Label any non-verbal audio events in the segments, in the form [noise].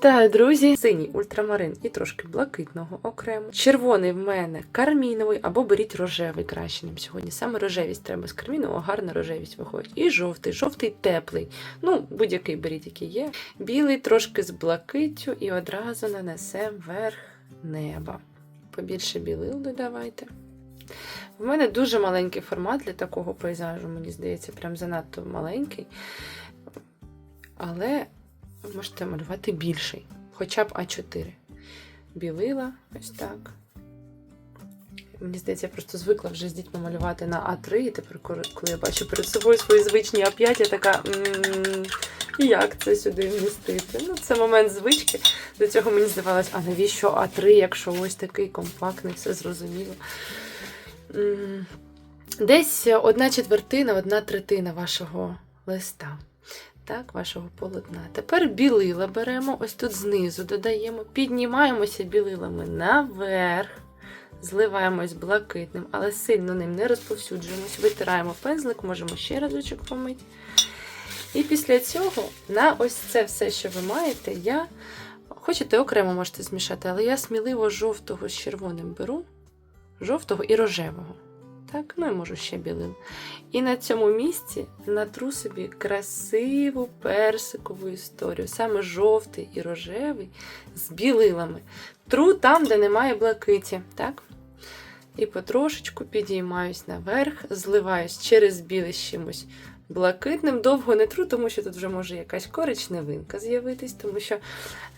Вітаю, друзі! Синій ультрамарин і трошки блакитного окремо. Червоний в мене карміновий або беріть рожевий краще сьогодні. Саме рожевість треба з кармінового, гарна рожевість виходить. І жовтий, жовтий теплий. Ну, будь-який беріть, який є. Білий трошки з блакиттю і одразу нанесемо верх неба. Побільше білил додавайте. В мене дуже маленький формат для такого пейзажу, мені здається, прям занадто маленький. Але ви можете малювати більший, хоча б А4. Білила, ось так. Мені здається, я просто звикла вже з дітьми малювати на А3, і тепер, коли я бачу перед собою свої звичні А5, я така. Як це сюди вмістити? Ну, це момент звички. До цього мені здавалось, а навіщо А3, якщо ось такий компактний, все зрозуміло. Десь одна четвертина, одна третина вашого листа. Так, вашого полотна. Тепер білила беремо, ось тут знизу додаємо, піднімаємося білилами наверх, зливаємось блакитним, але сильно ним не розповсюджуємось, витираємо пензлик, можемо ще разочок помити. І після цього на ось це все, що ви маєте, я хочете окремо можете змішати, але я сміливо жовтого з червоним беру, жовтого і рожевого. Так, ну і можу ще білим. І на цьому місці натру собі красиву персикову історію, саме жовтий і рожевий з білилами. Тру там, де немає блакиті. так? І потрошечку підіймаюсь наверх, зливаюсь через біле з чимось блакитним. Довго не тру, тому що тут вже може якась коричневинка з'явитись, тому що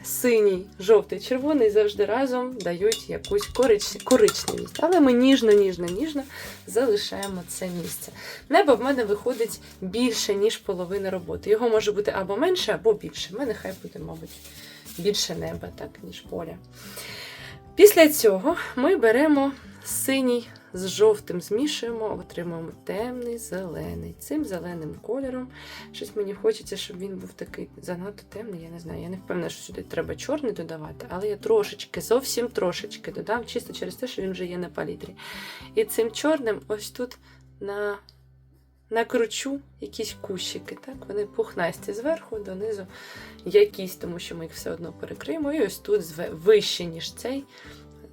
синій, жовтий, червоний завжди разом дають якусь корич... коричневість. Але ми ніжно, ніжно, ніжно залишаємо це місце. Небо в мене виходить більше, ніж половина роботи. Його може бути або менше, або більше. В мене хай буде, мабуть, більше неба, так, ніж поля. Після цього ми беремо синій з жовтим змішуємо, отримуємо темний зелений. Цим зеленим кольором. Щось мені хочеться, щоб він був такий занадто темний. Я не знаю. Я не впевнена, що сюди треба чорний додавати, але я трошечки, зовсім трошечки додам, чисто через те, що він вже є на палітрі. І цим чорним ось тут на. Накручу якісь кущики, так? Вони пухнасті зверху донизу, якісь, тому що ми їх все одно перекриємо. І ось тут вище, ніж цей.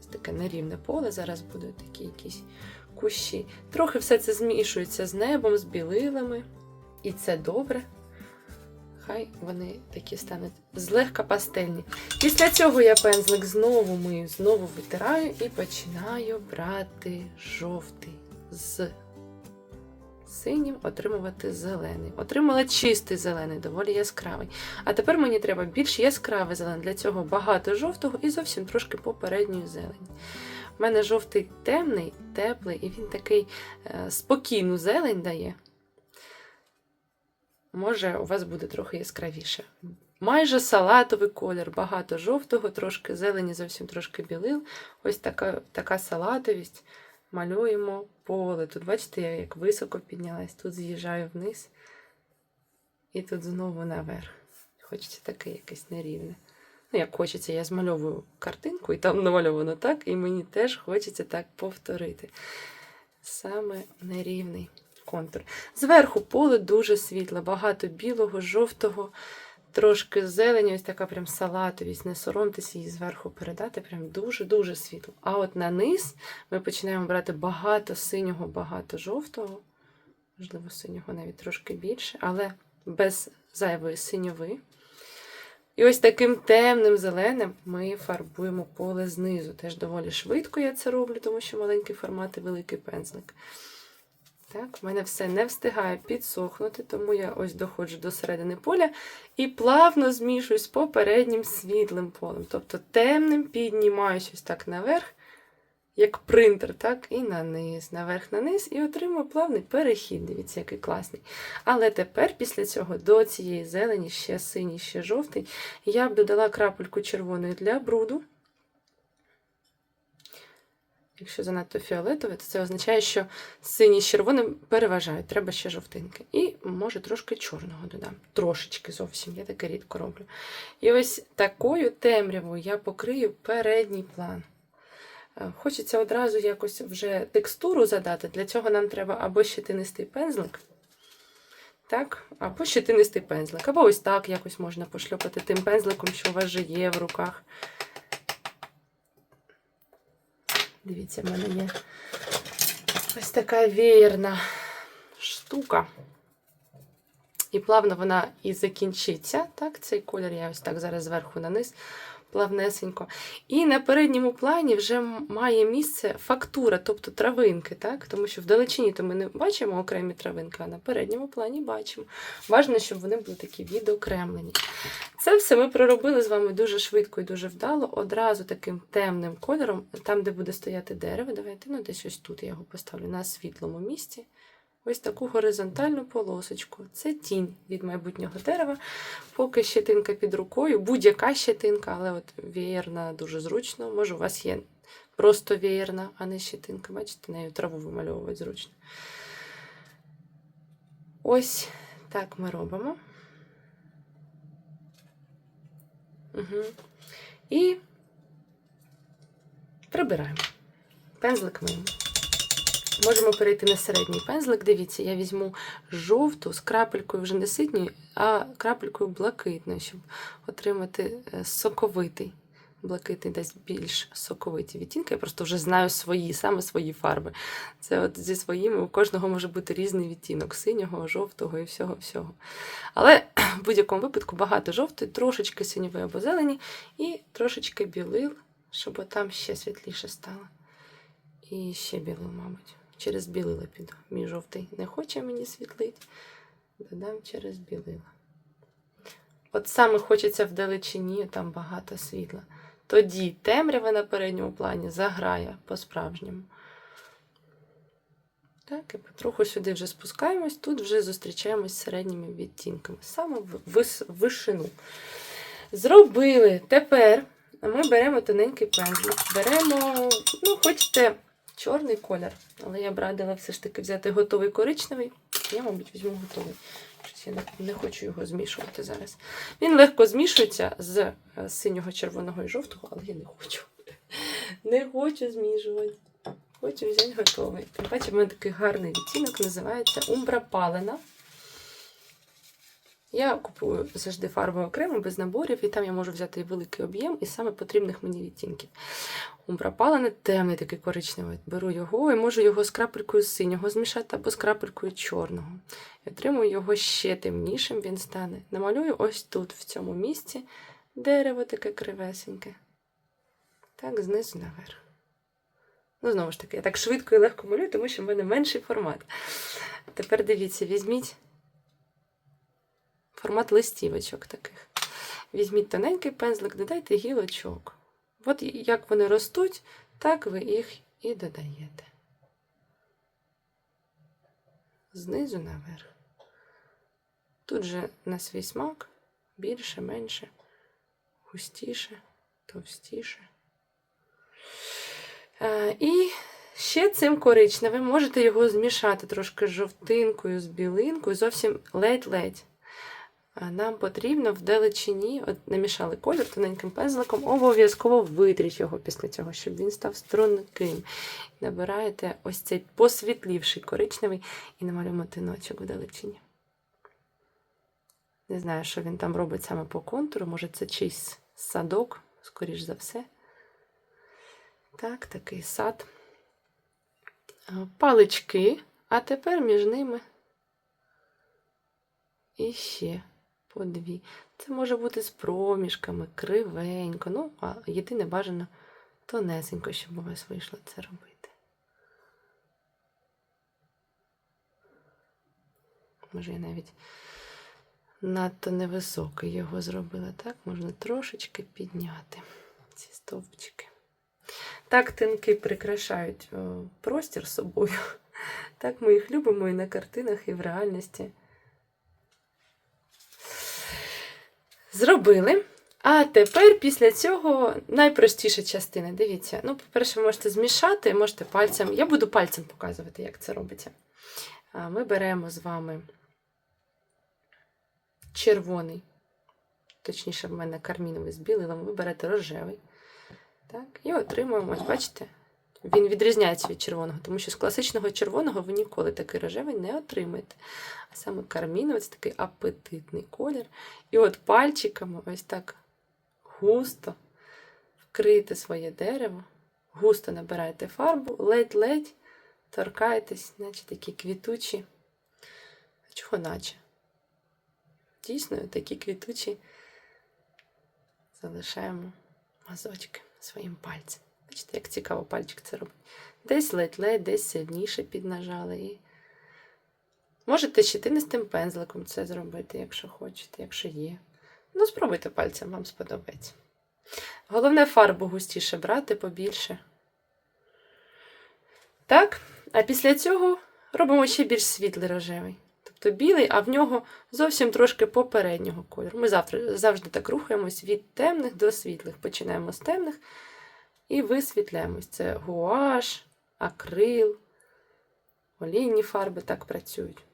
Таке нерівне поле. Зараз будуть такі якісь кущі. Трохи все це змішується з небом, з білилами. І це добре. Хай вони такі стануть злегка пастельні. Після цього я пензлик знову мию, знову витираю і починаю брати жовтий з синім, отримувати зелений. Отримала чистий зелений, доволі яскравий. А тепер мені треба більш яскравий зелений. Для цього багато жовтого і зовсім трошки попередньої зелені. У мене жовтий темний, теплий, і він такий е, спокійну зелень дає. Може, у вас буде трохи яскравіше. Майже салатовий колір, багато жовтого, трошки зелені, зовсім трошки білил. Ось така, така салатовість. Малюємо поле. Тут, бачите, я як високо піднялась, тут з'їжджаю вниз і тут знову наверх. Хочеться таке якесь нерівне. Ну, як хочеться, я змальовую картинку, і там намальовано так, і мені теж хочеться так повторити. Саме нерівний контур. Зверху поле дуже світле, багато білого, жовтого, трошки зелені, ось така прям салатовість. Не соромтеся її зверху передати, прям дуже-дуже світло. А от на низ ми починаємо брати багато синього, багато жовтого, можливо, синього навіть трошки більше, але без зайвої синьови. І ось таким темним зеленим ми фарбуємо поле знизу. Теж доволі швидко я це роблю, тому що маленький формат і великий пензлик. Так, в мене все не встигає підсохнути, тому я ось доходжу до середини поля і плавно змішую з попереднім світлим полем. Тобто темним піднімаюсь ось так наверх, як принтер, так, і на низ, наверх, на низ, і отримую плавний перехід. Дивіться, який класний. Але тепер, після цього, до цієї зелені, ще синій, ще жовтий, я б додала крапельку червоної для бруду. Якщо занадто фіолетове, то це означає, що синій з червоним переважають, треба ще жовтинки. І, може, трошки чорного додам. Трошечки зовсім, я таке рідко роблю. І ось такою темрявою я покрию передній план. Е, Хочеться одразу якось вже текстуру задати. Для цього нам треба або щетинистий пензлик, Так, або щетинистий пензлик, або ось так якось можна пошльопати тим пензликом, що у вас вже є в руках. Дивіться, в мене є ось така веєрна штука. І плавно вона і закінчиться. Так, цей колір я ось так зараз зверху на низ, плавнесенько. І на передньому плані вже має місце фактура, тобто травинки, так? тому що в далечині то ми не бачимо окремі травинки, а на передньому плані бачимо. Важно, щоб вони були такі відокремлені. Це все ми проробили з вами дуже швидко і дуже вдало, одразу таким темним кольором, там, де буде стояти дерево. Давайте, ну десь ось тут я його поставлю на світлому місці. Ось таку горизонтальну полосочку. Це тінь від майбутнього дерева. Поки щетинка під рукою, будь-яка щетинка, але от веєрна дуже зручно. Може, у вас є просто веєрна, а не щетинка. Бачите, нею траву вимальовувати зручно. Ось так ми робимо. Угу. І прибираємо. Пензлик миємо. Можемо перейти на середній пензлик. Дивіться, я візьму жовту з крапелькою вже не ситньою, а крапелькою блакитною, щоб отримати е, соковитий. Блакитний дасть більш соковиті відтінки. Я просто вже знаю свої, саме свої фарби. Це от зі своїми у кожного може бути різний відтінок синього, жовтого і всього всього. Але в будь-якому випадку багато жовтої, трошечки синьової або зелені і трошечки білил, щоб там ще світліше стало. І ще білил, мабуть. Через білила піду. Мій жовтий не хоче мені світлить. Додам через білила. От саме хочеться в далечині, там багато світла. Тоді темрява на передньому плані заграє по-справжньому. Так, і потроху сюди вже спускаємось, тут вже зустрічаємось з середніми відтінками. Саме в вишину. Зробили. Тепер ми беремо тоненький пензлик, беремо, ну, хочете чорний колір, але я б радила все ж таки взяти готовий коричневий. Я, мабуть, візьму готовий. Щось я не, не хочу його змішувати зараз. Він легко змішується з е, синього, червоного і жовтого, але я не хочу. [laughs] Не хочу змішувати. Хочу взяти готовий. Тим паче, в мене такий гарний відтінок, називається Умбра Палена. Я купую завжди фарби окремо, без наборів, і там я можу взяти великий об'єм, і саме потрібних мені відтінків. Умбра Палена темний такий коричневий. Беру його і можу його з крапелькою синього змішати або з крапелькою чорного. І отримую його ще темнішим він стане. Намалюю ось тут, в цьому місці, дерево таке кривесеньке. Так, знизу наверх. Ну, знову ж таки, я так швидко і легко малюю, тому що в мене менший формат. Тепер дивіться, візьміть формат листівочок таких. Візьміть тоненький пензлик, додайте гілочок. От як вони ростуть, так ви їх і додаєте. Знизу наверх. Тут же на свій смак більше, менше, густіше, товстіше. Е, І ще цим коричневим можете його змішати трошки з жовтинкою, з білинкою, зовсім ледь-ледь. Нам потрібно в далечині, от намішали колір тоненьким пензликом, обов'язково витріть його після цього, щоб він став струнким. Набираєте ось цей посвітлівший коричневий і намалюємо тиночок в далечині. Не знаю, що він там робить саме по контуру, може це чийсь садок, скоріш за все. Так, такий сад. Палички, а тепер між ними і ще по дві. Це може бути з проміжками, кривенько. Ну, а єдине бажано тонесенько, щоб у вас вийшло це робити. Може, я навіть надто невисокий його зробила. Так, можна трошечки підняти ці стовпчики. Так тинки прикрашають о, простір собою. [laughs] Так ми їх любимо і на картинах, і в реальності. Зробили. А тепер після цього найпростіша частина. Дивіться, ну, по-перше, ви можете змішати, можете пальцем. Я буду пальцем показувати, як це робиться. Ми беремо з вами червоний, точніше, в мене карміновий з білилом, ви берете рожевий. Так, і отримуємо, ось бачите, Він відрізняється від червоного, тому що з класичного червоного ви ніколи такий рожевий не отримаєте. А саме карміновий це такий апетитний колір. І от пальчиками ось так густо вкрийте своє дерево, густо набираєте фарбу, ледь-ледь торкаєтесь, наче такі квітучі. Чого наче? Дійсно, такі квітучі залишаємо мазочки своїм пальцем. Бачите, як цікаво пальчик це робить. Десь ледь-ледь, десь сильніше піднажали. І... Можете тинистим пензликом це зробити, якщо хочете, якщо є. Ну, спробуйте пальцем, вам сподобається. Головне фарбу густіше брати, побільше. Так, а після цього робимо ще більш світлий рожевий. Тобто білий, а в нього зовсім трошки попереднього кольору. Ми завтра, завжди так рухаємось від темних до світлих. Починаємо з темних і висвітляємось. Це гуаш, акрил, олійні фарби так працюють.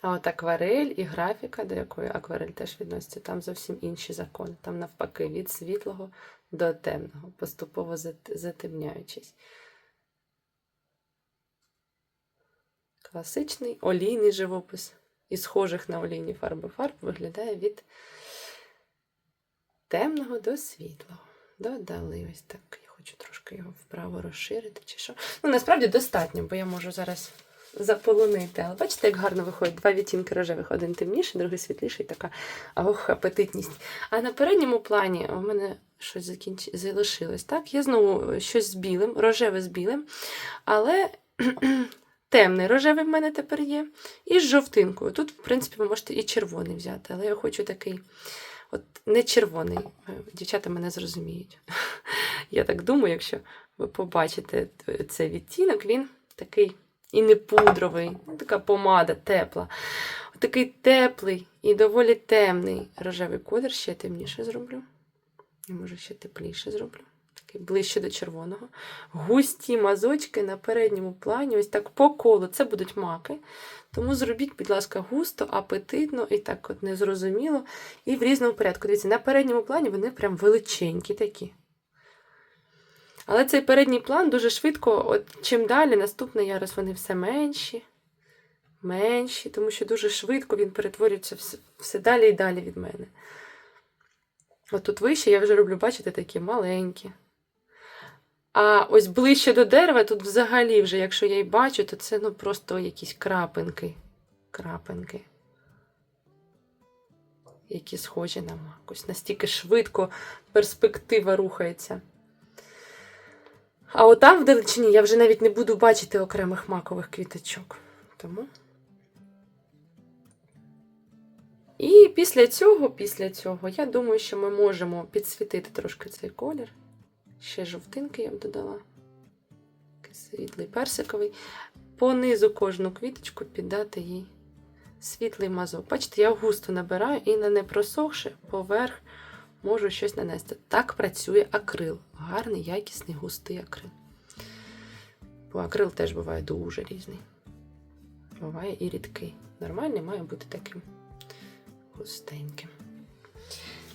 А от акварель і графіка, до якої акварель теж відноситься, там зовсім інші закони. Там навпаки, від світлого до темного, поступово зат- затемняючись. Класичний олійний живопис із схожих на олійні фарби фарб виглядає від темного до світлого. Додали ось так. Я хочу трошки його вправо розширити чи що. Ну, насправді достатньо, бо я можу зараз заполонити. Але бачите, як гарно виходить два відтінки рожевих. Один темніший, другий світліший, така ох, апетитність. А на передньому плані у мене щось закінч... залишилось. Так, я знову щось з білим, рожеве з білим, але. [clears throat] Темний рожевий в мене тепер є. І з жовтинкою. Тут, в принципі, ви можете і червоний взяти, але я хочу такий от не червоний. Е, Дівчата мене зрозуміють. [laughs] Я так думаю, якщо ви побачите цей відтінок, він такий і не пудровий, ну, така помада тепла. От Такий теплий і доволі темний рожевий колір, ще темніше зроблю. І може ще тепліше зроблю. Такий ближче до червоного. Густі мазочки на передньому плані, ось так по колу. Це будуть маки. Тому зробіть, будь ласка, густо, апетитно і так от незрозуміло. І в різному порядку. Дивіться, на передньому плані вони прям величенькі такі. Але цей передній план дуже швидко, от чим далі, наступний ярус, вони все менші, менші, тому що дуже швидко він перетворюється все, далі і далі від мене. От тут вище я вже роблю, бачите, такі маленькі. А ось ближче до дерева, тут взагалі, вже, якщо я й бачу, то це ну, просто якісь крапинки. Крапинки. Які схожі на мак. Настільки швидко перспектива рухається. А отам в далечині я вже навіть не буду бачити окремих макових квіточок. Тому. І після цього, після цього, я думаю, що ми можемо підсвітити трошки цей колір. Ще жовтинки я б додала. Світлий персиковий. По низу кожну квіточку піддати їй світлий мазок. Бачите, я густо набираю і на непросохши поверх можу щось нанести. Так працює акрил. Гарний, якісний, густий акрил. Бо акрил теж буває дуже різний. Буває і рідкий. Нормальний має бути таким густеньким.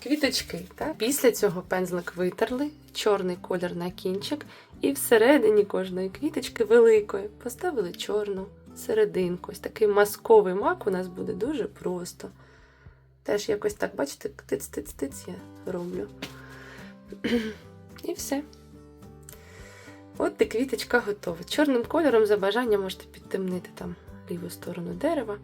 Квіточки. Так? Після цього пензлик витерли, чорний колір на кінчик, і всередині кожної квіточки великої поставили чорну серединку. Ось такий масковий мак у нас буде дуже просто. Теж якось так, бачите, тиць-тиць-тиць я роблю. І все. От і квіточка готова. Чорним кольором за бажанням можете підтемнити там ліву сторону дерева,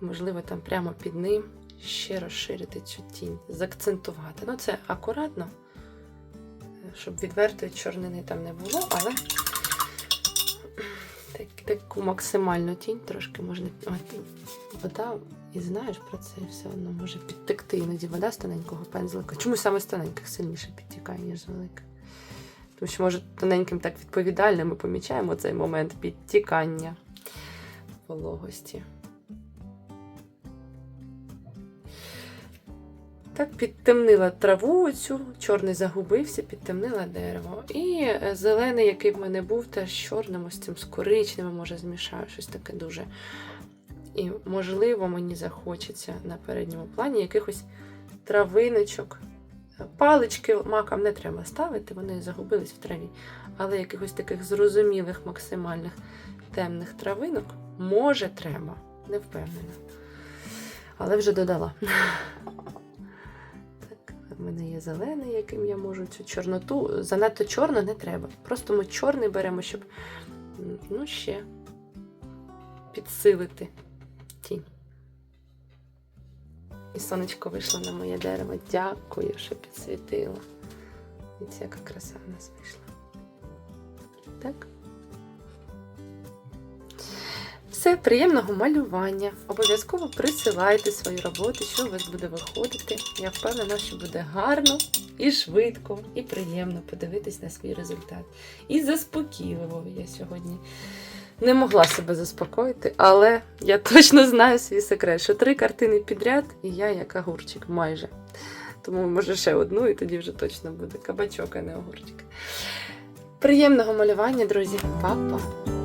можливо, там прямо під ним ще розширити цю тінь, заакцентувати. Ну, це акуратно, щоб відвертої чорнини там не було, але так, таку максимальну тінь трошки можна. Вода, і знаєш про це, все одно може підтекти іноді вода з тоненького пензлика. Чому саме з тоненьких сильніше підтікає, ніж з великих? Тому що, може, тоненьким так відповідально ми помічаємо цей момент підтікання вологості. Так, підтемнила траву цю, чорний загубився, підтемнила дерево. І е, зелений, який в мене був, теж чорним, ось цим з коричневим, може, змішаю щось таке дуже. І, можливо, мені захочеться на передньому плані якихось травиночок Палички макам не треба ставити, вони загубились в траві. Але якихось таких зрозумілих, максимальних темних травинок може треба, не впевнена. Але вже додала. Мене є зелений, яким я можу цю чорноту. Занадто чорно не треба. Просто ми чорний беремо, щоб ну, ще підсилити тінь. І сонечко вийшло на моє дерево. Дякую, що підсвітило. Дивіться, яка краса в нас вийшла. Так. Все, приємного малювання. Обов'язково присилайте свої роботи, що у вас буде виходити. Я впевнена, що буде гарно і швидко, і приємно подивитись на свій результат. І заспокійливо я сьогодні не могла себе заспокоїти, але я точно знаю свій секрет, що три картини підряд, і я як огурчик майже. Тому може ще одну, і тоді вже точно буде кабачок, а не огурчик. Приємного малювання, друзі. Па-па!